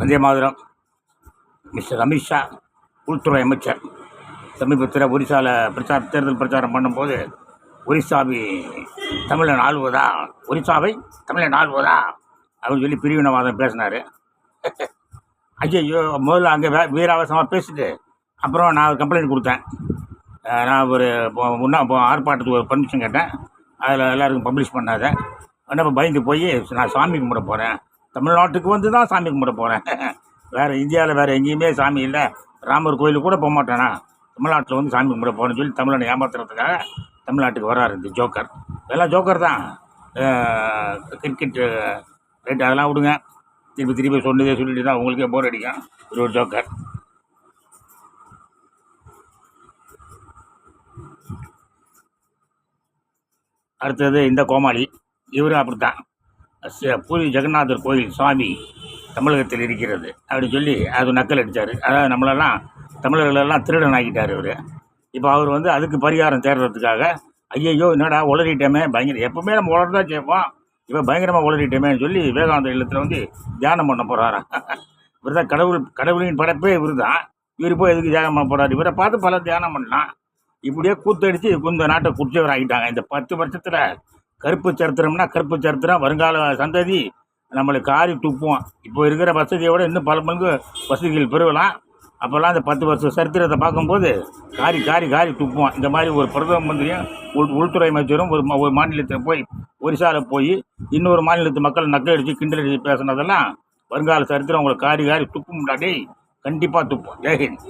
வந்தே மாதிரம். Mister Amit Shah உள்துறை அமைச்சர். சமீபத்தில் ஒரிசாவில் பிரச்சார தேர்தல் பிரச்சாரம் பண்ணும்போது ஒரிசாவை தமிழன் ஆள்வதா? ஒரிசாவை தமிழன் ஆள்வதா? அப்படின்னு சொல்லி பிரிவினவாதம் பேசினார். ஐயோ முதல்ல அங்கே வே வீராவசமாக பேசிட்டு அப்புறம் நான் ஒரு கம்ப்ளைண்ட் கொடுத்தேன். நான் ஒரு முன்னா இப்போ ஆர்ப்பாட்டத்துக்கு ஒரு பர்மிஷன் கேட்டேன். அதில் எல்லாருக்கும் பப்ளிஷ் பண்ணாத. உடனே பயந்து போய் நான் சாமி கும்பிட போகிறேன் தமிழ்நாட்டுக்கு வந்து தான் சாமி கும்பிட போகிறேன் வேறு இந்தியாவில் வேறு எங்கேயுமே சாமி இல்லை. ராமர் கோயிலுக்கு கூட போக மாட்டேனா? தமிழ்நாட்டில் வந்து சாமி கும்பிட போகிறேன்னு சொல்லி தமிழனை ஏமாத்துறதுக்காக தமிழ்நாட்டுக்கு வராரு இந்த ஜோக்கர். இதெல்லாம் ஜோக்கர் தான். கிரிக்கெட் ரைட் அதெல்லாம் விடுங்க. திருப்பி திருப்பி சொன்னதே சொல்லிட்டு தான் உங்களுக்கே போர் அடிக்கும். ஒரு ஒரு ஜோக்கர். அடுத்தது இந்த கோமாளி. இவரும் அப்படித்தான். பூரி ஜெகநாதர் கோயில் சுவாமி தமிழகத்தில் இருக்கிறது. அப்படின்னு சொல்லி அது நக்கல் அடித்தார் அதாவது நம்மளெல்லாம் தமிழர்களெல்லாம் திருடன் ஆகிட்டார் இவர் இப்போ அவர் வந்து அதுக்கு பரிகாரம் தேடுறதுக்காக ஐயையோ என்னடா உளறிட்டோமே பயங்கர எப்பவுமே நம்ம உளர்தான் கேட்போம். இப்போ பயங்கரமாக உளறிட்டோமேன்னு சொல்லி விவேகானந்த இல்லத்தில் வந்து தியானம் பண்ண போகிறாரா இவர் தான் கடவுள் கடவுளின் படைப்பே இவர் தான் இவர் போய் எதுக்கு தியானம் பண்ண போகிறார் இவரை பார்த்து பல தியானம் பண்ணலாம். இப்படியே கூத்தடிச்சு இந்த நாட்டை குடிச்சவர் ஆகிட்டாங்க இந்த பத்து வருஷத்தில் கருப்பு சரித்திரம்னா கருப்பு சரித்திரம் வருங்கால சந்ததி நம்மளை காரி துப்புவோம் இப்போ இருக்கிற வசதியை விட இன்னும் பல பங்கு வசதிகள் பெருகலாம். அப்போல்லாம் அந்த பத்து வருஷ சரித்திரத்தை பார்க்கும்போது காரி காரி காரி துப்புவோம் இந்த மாதிரி ஒரு பிரதம மந்திரியும் உள் உள்துறை அமைச்சரும் ஒரு ஒரு மாநிலத்தில் போய் ஒரிசாவில் போய் இன்னொரு மாநிலத்து மக்கள் நக்கல் அடித்து கிண்டல் பேசுனதெல்லாம் வருங்கால சரித்திரம் உங்களை காரி காரி துப்பும் முன்னாடி கண்டிப்பாக துப்போம் ஜெயஹிந்த்.